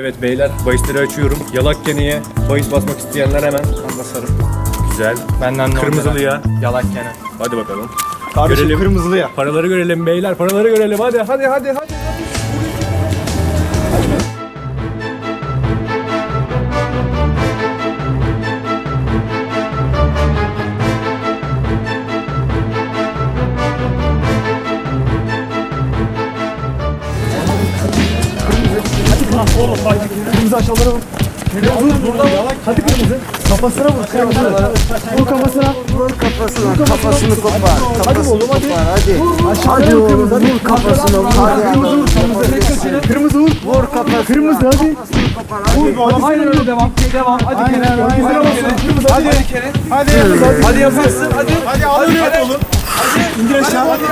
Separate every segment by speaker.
Speaker 1: Evet beyler bahisleri açıyorum. Yalak keneye bahis basmak isteyenler hemen.
Speaker 2: Basarım.
Speaker 1: Güzel.
Speaker 2: Benden de
Speaker 1: Kırmızılıya.
Speaker 2: Yalak gene.
Speaker 1: Hadi bakalım.
Speaker 2: Kardeşim
Speaker 1: Görelim.
Speaker 2: kırmızılı ya.
Speaker 1: Paraları görelim beyler. Paraları görelim. Hadi hadi hadi hadi.
Speaker 2: Kırmızı aşağılara vur. Vur burada Hadi kırmızı. Kafasına vur. Kırmızı. Vur kafasına.
Speaker 3: Vur kafasına, kafasını kopar.
Speaker 2: Hadi oğlum hadi.
Speaker 3: hadi.
Speaker 2: Aşağıya
Speaker 3: Hadi
Speaker 2: vur
Speaker 3: oğlum,
Speaker 2: kırmızı.
Speaker 3: vur kafasına, vur. Hadi
Speaker 2: Kırmızı vur. Kırmızı. Kırmızı vur.
Speaker 3: Vur kafasına.
Speaker 2: Kırmızı hadi.
Speaker 3: hadi.
Speaker 2: Vur. Aynen öyle devam. Devam. Hadi
Speaker 3: Aynen,
Speaker 2: Kerem.
Speaker 3: aynen.
Speaker 2: Kırmızı hadi. Hadi. Hadi. Hadi yaparsın. Hadi. Hadi al öyle oğlum. Hadi. İndir aşağı. Hadi.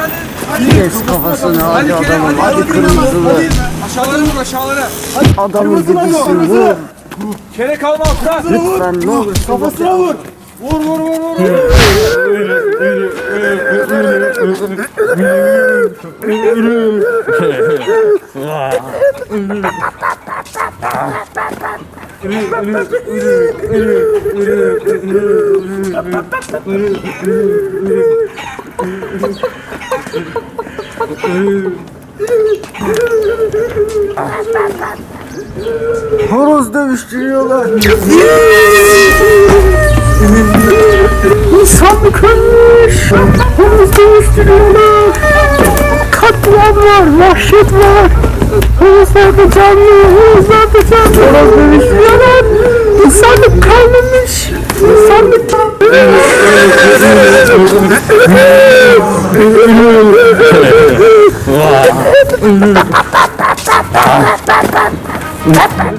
Speaker 3: Kes kafasını, hadi adamım. Hadi kırmızılı.
Speaker 2: Aşağılara vur aşağılara.
Speaker 3: Adamın gibisin, vur.
Speaker 2: Kere kalma altta.
Speaker 3: Lütfen ne olur.
Speaker 2: Kafasına vur. Vur vur vur vur.
Speaker 3: Horoz dövüştürüyorlar.
Speaker 4: İnsanlık ölmüş. Horoz dövüştürüyorlar. Katliam var, vahşet var. Horozlar da canlı, horozlar da canlı. Horoz 哇。嗯。爸